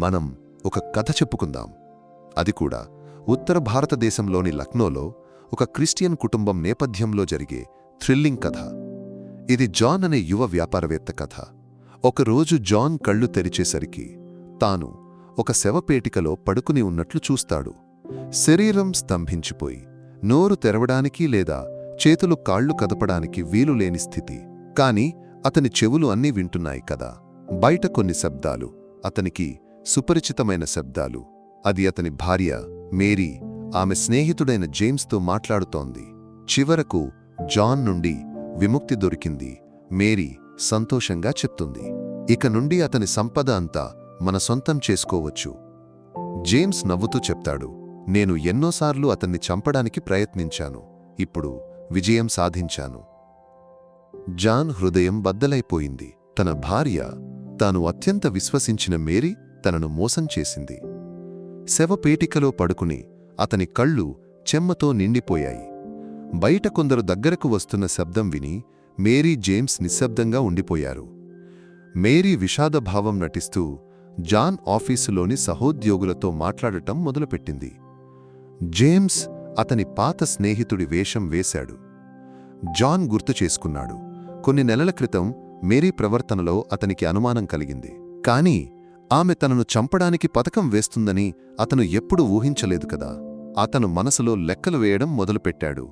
మనం ఒక కథ చెప్పుకుందాం. అది కూడా ఉత్తర భారతదేశంలోని లక్నోలో ఒక క్రిస్టియన్ కుటుంబం నేపథ్యంలో జరిగే థ్రిల్లింగ్ కథ. ఇది జాన్ అనే యువ వ్యాపారవేత్త కథ. ఒకరోజు జాన్ కళ్ళు తెరిచేసరికి తాను ఒక శవపేటికలో పడుకుని ఉన్నట్లు చూస్తాడు. శరీరం స్తంభించిపోయి నోరు తెరవడానికి లేదా చేతులు కాళ్ళు కదపడానికి వీలు లేని స్థితి. కాని అతని చెవులు అన్నీ వింటున్నాయి కదా. బయట కొన్ని శబ్దాలు అతనికి సుపరిచితమైన శబ్దాలు. అది అతని భార్య మేరీ ఆమె స్నేహితుడైన జేమ్స్తో మాట్లాడుతోంది. చివరకు జాన్ నుండి విముక్తి దొరికింది. మేరీ సంతోషంగా చెప్తుంది. ఇక నుండి అతని సంపద అంతా మన సొంతం చేసుకోవచ్చు. జేమ్స్ నవ్వుతూ చెప్తాడు. నేను ఎన్నోసార్లు అతన్ని చంపడానికి ప్రయత్నించాను. ఇప్పుడు విజయం సాధించాను. జాన్ హృదయం బద్దలైపోయింది. తన భార్య తాను అత్యంత విశ్వసించిన మేరీ తనను మోసం చేసింది. శవపేటికలో పడుకుని అతని కళ్ళు చెమ్మతో నిండిపోయాయి. బయట కొందరు దగ్గరకు వస్తున్న శబ్దం విని మేరీ జేమ్స్ నిశ్శబ్దంగా ఉండిపోయారు. మేరీ విషాదభావం నటిస్తూ జాన్ ఆఫీసులోని సహోద్యోగులతో మాట్లాడటం మొదలుపెట్టింది. జేమ్స్ అతని పాత స్నేహితుడి వేషం వేశాడు. జాన్ గుర్తు చేసుకున్నాడు. కొన్ని నెలల క్రితం మేరీ ప్రవర్తనలో అతనికి అనుమానం కలిగింది. కాని ఆమె తనను చంపడానికి పథకం వేస్తుందని అతను ఎప్పుడూ ఊహించలేదు కదా. అతను మనసులో లెక్కలు వేయడం మొదలుపెట్టాడు.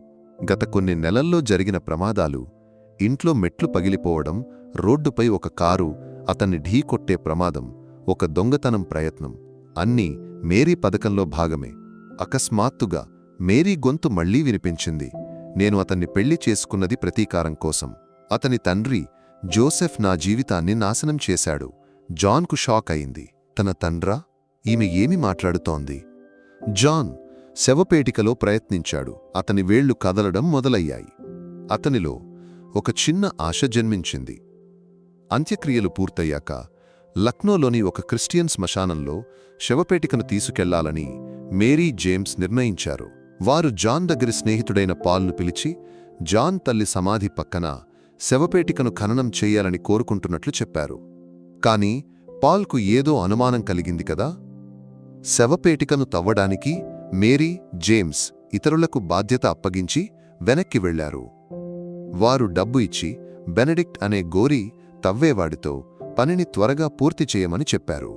గత కొన్ని నెలల్లో జరిగిన ప్రమాదాలు ఇంట్లో మెట్లు పగిలిపోవడం రోడ్డుపై ఒక కారు అతన్ని ఢీకొట్టే ప్రమాదం ఒక దొంగతనం ప్రయత్నం అన్నీ మేరీ పథకంలో భాగమే. అకస్మాత్తుగా మేరీ గొంతు మళ్ళీ వినిపించింది. నేను అతన్ని పెళ్ళి చేసుకున్నది ప్రతీకారం కోసం. అతని తండ్రి జోసెఫ్ నా జీవితాన్ని నాశనం చేశాడు. జాన్కు షాక్ అయింది. తన తండ్రా? ఈమె ఏమి మాట్లాడుతోంది? జాన్ శవపేటికలో ప్రయత్నించాడు. అతని వేళ్ళు కదలడం మొదలయ్యాయి. అతనిలో ఒక చిన్న ఆశ జన్మించింది. అంత్యక్రియలు పూర్తయ్యాక లక్నోలోని ఒక క్రిస్టియన్ శ్మశానంలో శవపేటికను తీసుకెళ్ళాలని మేరీ జేమ్స్ నిర్ణయించారు. వారు జాన్ దగ్గరి స్నేహితుడైన పాల్ను పిలిచి జాన్ తల్లి సమాధి పక్కన శవపేటికను ఖననం చేయాలని కోరుకుంటున్నట్లు చెప్పారు. కాని పాల్కు ఏదో అనుమానం కలిగింది కదా? శవపేటికను తవ్వడానికి మేరీ జేమ్స్ ఇతరులకు బాధ్యత అప్పగించి వెనక్కి వెళ్ళారు వారు డబ్బు ఇచ్చి బెనడిక్ట్ అనే గోరి తవ్వేవాడితో పనిని త్వరగా పూర్తి చేయమని చెప్పారు.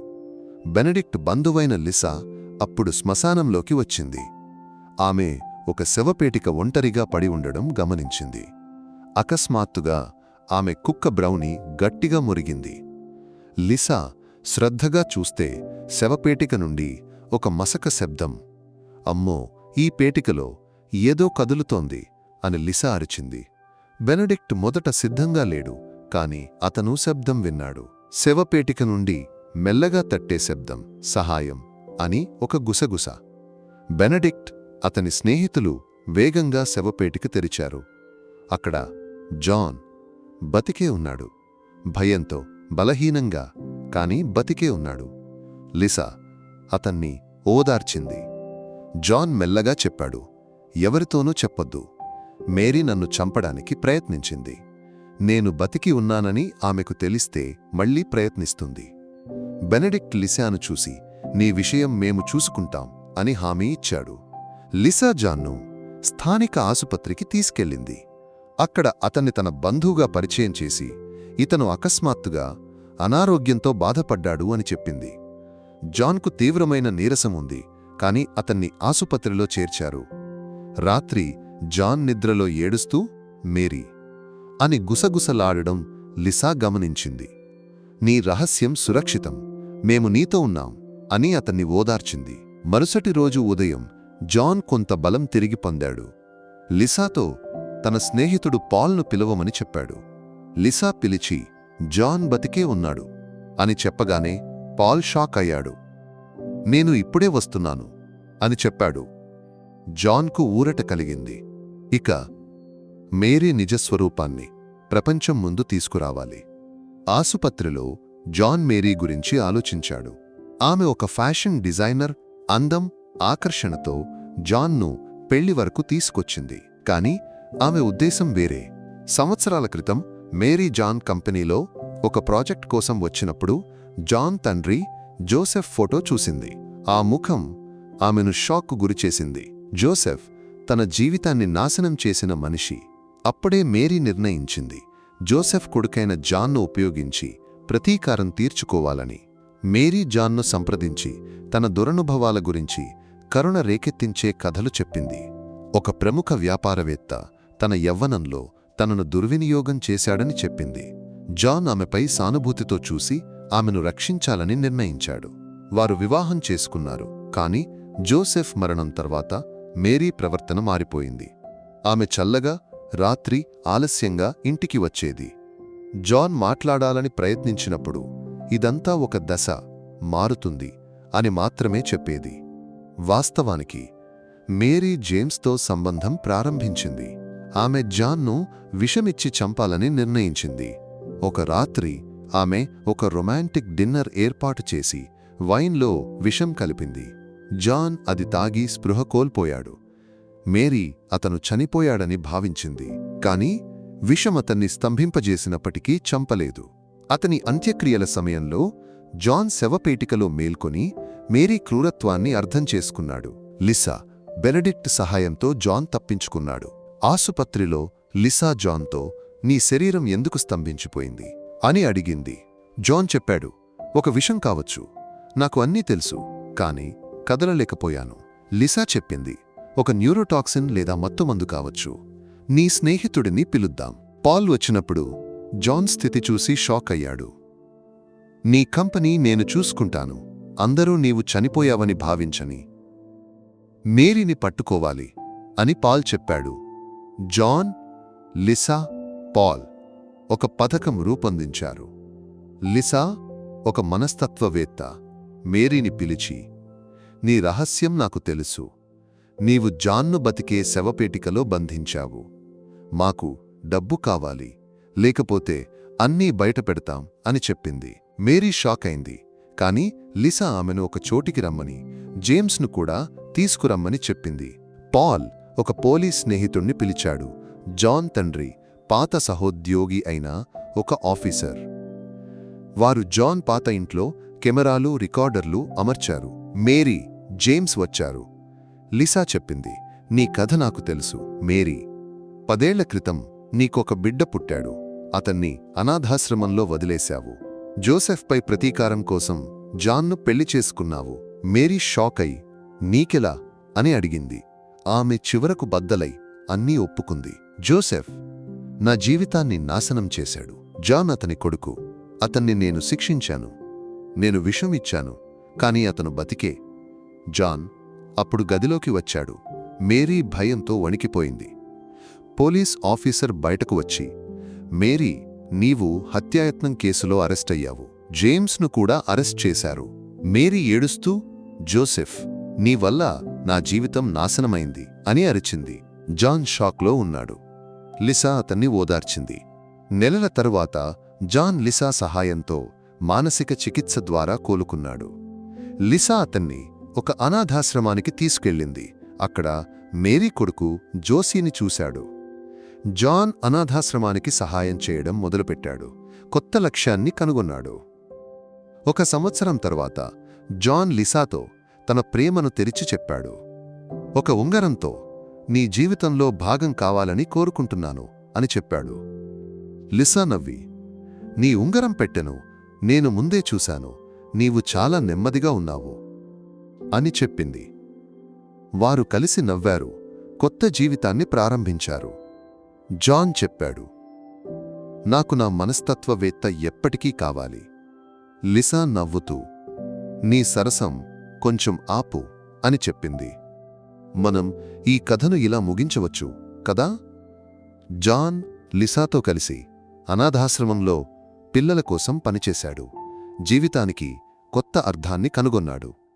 బెనడిక్ట్ బంధువైన లిసా అప్పుడు శ్మశానంలోకి వచ్చింది. ఆమె ఒక శవపేటిక ఒంటరిగా పడి ఉండడం గమనించింది. అకస్మాత్తుగా ఆమె కుక్క బ్రౌని గట్టిగా మురిగింది. లిసా శ్రద్ధగా చూస్తే శవపేటిక నుండి ఒక మసక శబ్దం. అమ్మో ఈ పేటికలో ఏదో కదులుతోంది అని లిసా అరిచింది. బెనడిక్ట్ మొదట సిద్ధంగా లేడు కాని అతను శబ్దం విన్నాడు. శవపేటిక నుండి మెల్లగా తట్టే శబ్దం సహాయం అని ఒక గుసగుస. బెనడిక్ట్ అతని స్నేహితులు వేగంగా శవపేటిక తెరిచారు. అక్కడ జాన్ బతికే ఉన్నాడు. భయంతో బలహీనంగా కాని బతికే ఉన్నాడు. లిసా అతన్ని ఓదార్చింది. జాన్ మెల్లగా చెప్పాడు ఎవరితోనూ చెప్పొద్దు. మేరీ నన్ను చంపడానికి ప్రయత్నించింది. నేను బతికి ఉన్నానని ఆమెకు తెలిస్తే మళ్ళీ ప్రయత్నిస్తుంది. బెనెడిక్ట్ లిసాను చూసి నీ విషయం మేము చూసుకుంటాం అని హామీ ఇచ్చాడు. లిసా జాన్ను స్థానిక ఆసుపత్రికి తీసుకెళ్ళింది. అక్కడ అతన్ని తన బంధువుగా పరిచయం చేసి ఇతను అకస్మాత్తుగా అనారోగ్యంతో బాధపడ్డాడు అని చెప్పింది. జాన్కు తీవ్రమైన నీరసం ఉంది కాని అతన్ని ఆసుపత్రిలో చేర్చారు. రాత్రి జాన్ నిద్రలో ఏడుస్తూ మేరీ అని గుసగుసలాడడం లిసా గమనించింది. నీ రహస్యం సురక్షితం మేము నీతో ఉన్నాం అని అతన్ని ఓదార్చింది. మరుసటి రోజు ఉదయం జాన్ కొంత బలం తిరిగి పొందాడు. లిసాతో తన స్నేహితుడు పాల్ను పిలవమని చెప్పాడు. లిసా పిలిచి జాన్ బతికే ఉన్నాడు. అని చెప్పగానే పాల్ షాక్ అయ్యాడు. నేను ఇప్పుడే వస్తున్నాను. అని చెప్పాడు. జాన్కు ఊరట కలిగింది. ఇక మేరీ నిజస్వరూపాన్ని ప్రపంచం ముందు తీసుకురావాలి. ఆసుపత్రిలో జాన్ మేరీ గురించి ఆలోచించాడు. ఆమె ఒక ఫ్యాషన్ డిజైనర్ అందం ఆకర్షణతో జాన్ను పెళ్ళి వరకు తీసుకొచ్చింది. కాని ఆమె ఉద్దేశం వేరే. సంవత్సరాల క్రితం మేరీ జాన్ కంపెనీలో ఒక ప్రాజెక్ట్ కోసం వచ్చినప్పుడు జాన్ తండ్రి జోసెఫ్ ఫోటో చూసింది. ఆ ముఖం ఆమెను షాక్కు గురిచేసింది జోసెఫ్ తన జీవితాన్ని నాశనం చేసిన మనిషి. అప్పుడే మేరీ నిర్ణయించింది. జోసెఫ్ కొడుకైన జాన్ను ఉపయోగించి ప్రతీకారం తీర్చుకోవాలని. మేరీ జాన్ను సంప్రదించి తన దురనుభవాల గురించి కరుణ రేకెత్తించే కథలు చెప్పింది. ఒక ప్రముఖ వ్యాపారవేత్త తన యవ్వనంలో తనను దుర్వినియోగం చేశాడని చెప్పింది. జాన్ ఆమెపై సానుభూతితో చూసి ఆమెను రక్షించాలని నిర్ణయించాడు. వారు వివాహం చేసుకున్నారు కాని జోసెఫ్ మరణం తర్వాత మేరీ ప్రవర్తన మారిపోయింది. ఆమె చల్లగా రాత్రి ఆలస్యంగా ఇంటికి వచ్చేది. జాన్ మాట్లాడాలని ప్రయత్నించినప్పుడు ఇదంతా ఒక దశ మారుతుంది అని మాత్రమే చెప్పేది. వాస్తవానికి మేరీ జేమ్స్తో సంబంధం ప్రారంభించింది. ఆమె జాన్ను విషమిచ్చి చంపాలని నిర్ణయించింది. ఒక రాత్రి ఆమె ఒక రొమాంటిక్ డిన్నర్ ఏర్పాటు చేసి వైన్లో విషం కలిపింది. జాన్ అది తాగి స్పృహ కోల్పోయాడు. మేరీ అతను చనిపోయాడని భావించింది కాని విషం అతన్ని స్తంభింపజేసినప్పటికీ చంపలేదు. అతని అంత్యక్రియల సమయంలో జాన్ శవపేటికలో మేల్కొని మేరీ క్రూరత్వాన్ని అర్థం చేసుకున్నాడు. లిసా బెనడిక్ట్ సహాయంతో జాన్ తప్పించుకున్నాడు. ఆసుపత్రిలో లిసా జాన్తో నీ శరీరం ఎందుకు స్తంభించిపోయింది? అని అడిగింది. జాన్ చెప్పాడు ఒక విషం కావచ్చు. నాకు అన్నీ తెలుసు కాని కదలలేకపోయాను. లిసా చెప్పింది ఒక న్యూరోటాక్సిన్ లేదా మత్తుమందు కావచ్చు. నీ స్నేహితుడిని పిలుద్దాం. పాల్ వచ్చినప్పుడు జాన్ స్థితి చూసి షాక్ అయ్యాడు. నీ కంపెనీ నేను చూసుకుంటాను. అందరూ నీవు చనిపోయావని భావించని. మేరీని పట్టుకోవాలి అని పాల్ చెప్పాడు. జాన్ లిసా పాల్ ఒక పథకం రూపొందించారు. లిసా ఒక మనస్తత్వవేత్త మేరీని పిలిచి నీ రహస్యం నాకు తెలుసు. నీవు జాన్ను బతికే శవపేటికలో బంధించావు. మాకు డబ్బు కావాలి. లేకపోతే అన్నీ బయటపెడతాం అని చెప్పింది. మేరీ షాక్ అయింది. కాని లిసా ఆమెను ఒక చోటికి రమ్మని జేమ్స్ను కూడా తీసుకురమ్మని చెప్పింది. పాల్ ఒక పోలీస్ స్నేహితుణ్ణి పిలిచాడు. జాన్ తండ్రి పాత సహోద్యోగి అయిన ఒక ఆఫీసర్. వారు జాన్ పాత ఇంట్లో కెమెరాలు రికార్డర్లు అమర్చారు. మేరీ జేమ్స్ వచ్చారు. లిసా చెప్పింది నీ కథ నాకు తెలుసు మేరీ. పదేళ్ళ క్రితం నీకొక బిడ్డ పుట్టాడు. అతన్ని అనాథాశ్రమంలో వదిలేశావు. జోసెఫ్పై ప్రతీకారం కోసం జాన్ను పెళ్ళి చేసుకున్నావు. మేరీ షాక్ అయి నీకెలా? అని అడిగింది. ఆమె చివరకు బద్దలై అన్నీ ఒప్పుకుంది. జోసెఫ్ నా జీవితాన్ని నాశనం చేశాడు. జాన్ అతని కొడుకు. అతన్ని నేను శిక్షించాను. నేను విషం ఇచ్చాను. కాని అతను బతికే. జాన్ అప్పుడు గదిలోకి వచ్చాడు. మేరీ భయంతో వణికిపోయింది. పోలీస్ ఆఫీసర్ బయటకు వచ్చి మేరీ నీవు హత్యాయత్నం కేసులో అరెస్ట్ అయ్యావు. జేమ్స్ను కూడా అరెస్ట్ చేశారు. మేరీ ఏడుస్తూ జోసెఫ్ నీ వల్ల నా జీవితం నాశనమైంది అని అరిచింది. జాన్ షాక్లో ఉన్నాడు. లిసా అతన్ని ఓదార్చింది. నెలల తరువాత జాన్ లిసా సహాయంతో మానసిక చికిత్స ద్వారా కోలుకున్నాడు. లిసా అతన్ని ఒక అనాథాశ్రమానికి తీసుకెళ్ళింది. అక్కడ మేరీ కొడుకు జోసీని చూశాడు. జాన్ అనాథాశ్రమానికి సహాయం చేయడం మొదలుపెట్టాడు. కొత్త లక్ష్యాన్ని కనుగొన్నాడు. ఒక సంవత్సరం తర్వాత జాన్ లిసాతో తన ప్రేమను తెరిచి చెప్పాడు. ఒక ఉంగరంతో నీ జీవితంలో భాగం కావాలని కోరుకుంటున్నాను అని చెప్పాడు. లిసా నవ్వి నీ ఉంగరం పెట్టెను నేను ముందే చూశాను నీవు చాలా నెమ్మదిగా ఉన్నావు అని చెప్పింది. వారు కలిసి నవ్వారు కొత్త జీవితాన్ని ప్రారంభించారు. జాన్ చెప్పాడు నాకు నా మనస్తత్వవేత్త ఎప్పటికీ కావాలి లిసా నవ్వుతూ నీ సరసం కొంచెం ఆపు అని చెప్పింది. మనం ఈ కథను ఇలా ముగించవచ్చు కదా? జాన్ లిసాతో కలిసి అనాథాశ్రమంలో పిల్లల కోసం పనిచేశాడు. జీవితానికి కొత్త అర్థాన్ని కనుగొన్నాడు.